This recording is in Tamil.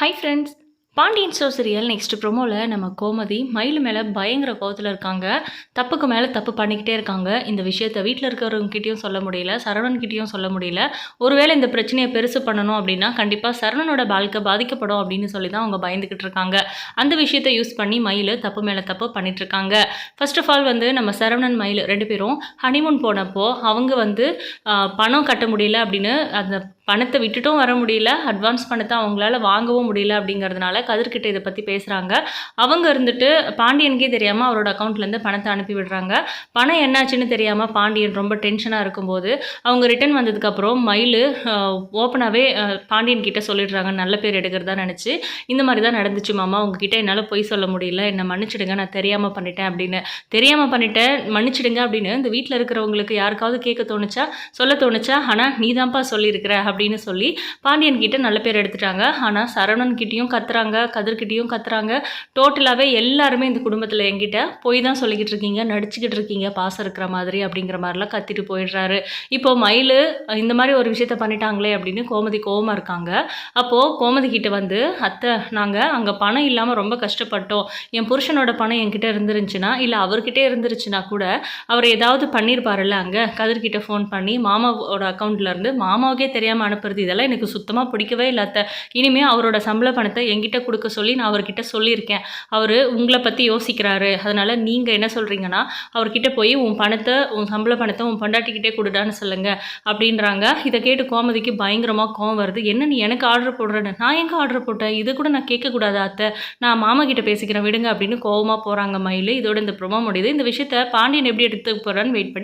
Hi friends Pandian store serial next ப்ரோமோவில் நம்ம கோமதி மயில் மேலே பயங்கர கோவத்தில் இருக்காங்க. தப்புக்கு மேலே தப்பு பண்ணிக்கிட்டே இருக்காங்க. இந்த விஷயத்த வீட்டில் இருக்கிறவங்ககிட்டையும் சொல்ல முடியல சரவணன்கிட்டயும் சொல்ல முடியல. ஒருவேளை இந்த பிரச்சனையை பெருசு பண்ணணும் அப்படின்னா கண்டிப்பாக சரவணனோட வாழ்க்கை பாதிக்கப்படும் அப்படின்னு சொல்லி தான் அவங்க பயந்துக்கிட்டு இருக்காங்க. அந்த விஷயத்தை யூஸ் பண்ணி மயில் தப்பு மேலே தப்பு பண்ணிகிட்டு இருக்காங்க. ஃபர்ஸ்ட் ஆஃப் ஆல் வந்து நம்ம சரவணன் மயில் ரெண்டு பேரும் ஹனிமூன் போனப்போ அவங்க வந்து பணம் கட்ட முடியல அப்படின்னு அந்த பணத்தை விட்டுட்டும் வர முடியல. அட்வான்ஸ் பணத்தை அவங்களால வாங்கவும் முடியல அப்படிங்கிறதுனால கதிர்கிட்ட இதை பற்றி பேசுகிறாங்க அவங்க இருந்துட்டு பாண்டியனுக்கே தெரியாமல் அவரோட அக்கௌண்ட்லேருந்து பணத்தை அனுப்பி விடுறாங்க. பணம் என்னாச்சுன்னு தெரியாமல் பாண்டியன் ரொம்ப டென்ஷனாக இருக்கும்போது அவங்க ரிட்டர்ன் வந்ததுக்கப்புறம் மயில் ஓப்பனாகவே பாண்டியன் கிட்ட சொல்லிடுறாங்க. நல்ல பேர் எடுக்கிறதா நினச்சி. இந்த மாதிரி தான் நடந்துச்சு மாமா. உங்ககிட்ட என்னால் பொய் சொல்ல முடியல. என்னை மன்னிச்சிடுங்க. நான் தெரியாமல் பண்ணிட்டேன் அப்படின்னு. தெரியாமல் பண்ணிட்டேன். மன்னிச்சிடுங்க அப்படின்னு இந்த வீட்டில் இருக்கிறவங்களுக்கு யாருக்காவது கேட்க தோணுச்சா? சொல்ல தோணுச்சா? ஆனால் நீ தான்ப்பா சொல்லியிருக்கிற அப்படின்னு சொல்லி பாண்டியன் கிட்ட நல்ல பேர் எடுத்துட்டாங்க. ஆனால் சரவணன் கிட்டேயும் கத்துறாங்க கதிர்கிட்டையும் கத்துறாங்க. டோட்டலாகவே எல்லாருமே இந்த குடும்பத்தில் என்கிட்ட போய் தான் சொல்லிக்கிட்டு இருக்கீங்க நடிச்சுக்கிட்டு இருக்கீங்க பாசம் இருக்கிற மாதிரி அப்படிங்கிற மாதிரிலாம் கத்திட்டு போயிடுறாரு. இப்போ மயில் இந்த மாதிரி ஒரு விஷயத்த பண்ணிட்டாங்களே அப்படின்னு கோமதி கோவமாக இருக்காங்க. அப்போது கோமதி கிட்ட வந்து அத்தை நாங்கள் அங்கே பணம் இல்லாமல் ரொம்ப கஷ்டப்பட்டோம். என் புருஷனோட பணம் என்கிட்ட இருந்துருந்துச்சுன்னா இல்லை அவர்கிட்டே இருந்துருச்சுன்னா கூட அவர் ஏதாவது பண்ணியிருப்பாருல்ல அங்கே? கதிர்கிட்ட ஃபோன் பண்ணி மாமாவோட அக்கௌண்ட்லேருந்து மாமாவுக்கே தெரியாமல் அனுப்புறது. இதெல்லாம் எனக்கு சுத்தமாக பிடிக்கவே இல்லை அத்தை. இனிமேல் அவரோட சம்பள பணத்தை எங்கிட்ட கொடுக்க சொல்லி நான் அவர்கிட்ட சொல்லியிருக்கேன். அவர் உங்களை பற்றி யோசிக்கிறாரு. அதனால் நீங்கள் என்ன சொல்கிறீங்கன்னா அவர்கிட்ட போய் உன் பணத்தை உன் சம்பள பணத்தை உன் பொண்டாட்டிக்கிட்டே கொடுடான்னு சொல்லுங்க அப்படின்றாங்க. இதை கேட்டு கோமதிக்கு பயங்கரமாக கோவம் வருது. என்ன நீ எனக்கு ஆர்டர் போடுறேன்னு? நான் எங்கே ஆர்டர் போட்டேன்? இது கூட நான் கேட்கக்கூடாது அத்தை? நான் மாமா கிட்ட பேசிக்கிறேன். விடுங்க அப்படின்னு கோவமாக போகிறாங்க மயில். இதோட இந்த ப்ரொமோ முடியுது. இந்த விஷயத்த பாண்டியன் எப்படி எடுத்து போகிறான்னு வெயிட் பண்ணி